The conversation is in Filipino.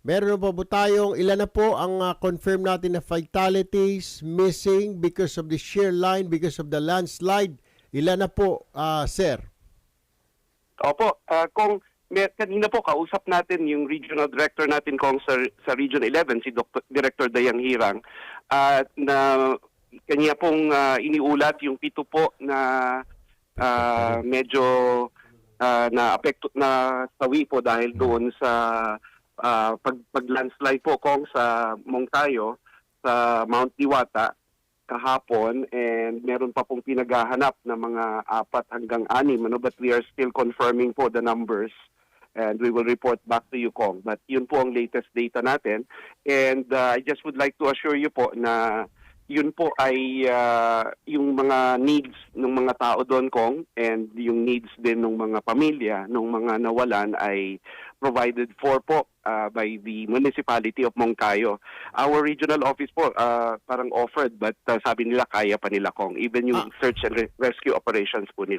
Meron na po tayong ilan na po ang ah, confirm natin na fatalities missing because of the shear line, because of the landslide. Ilan na po, ah, sir? Opo, ah, kung may, kanina po kausap natin yung regional director natin kung sa, sa Region 11, si Dr. Director Dayang Hirang, at na kanya pong ah, iniulat yung pito po na ah, medyo ah, na apekto na sawi po dahil doon sa ah, pag, pag landslide po kung sa Mongtayo sa Mount Diwata kahapon and meron pa pong pinaghahanap na mga apat hanggang anim ano but we are still confirming po the numbers and we will report back to you Kong. But yun po ang latest data natin and uh, I just would like to assure you po na yun po ay uh, yung mga needs ng mga tao doon Kong and yung needs din ng mga pamilya ng mga nawalan ay provided for po uh, by the municipality of Mongkayo. Our regional office po uh, parang offered but uh, sabi nila kaya pa nila Kong even yung Ah. search and re- rescue operations po nila.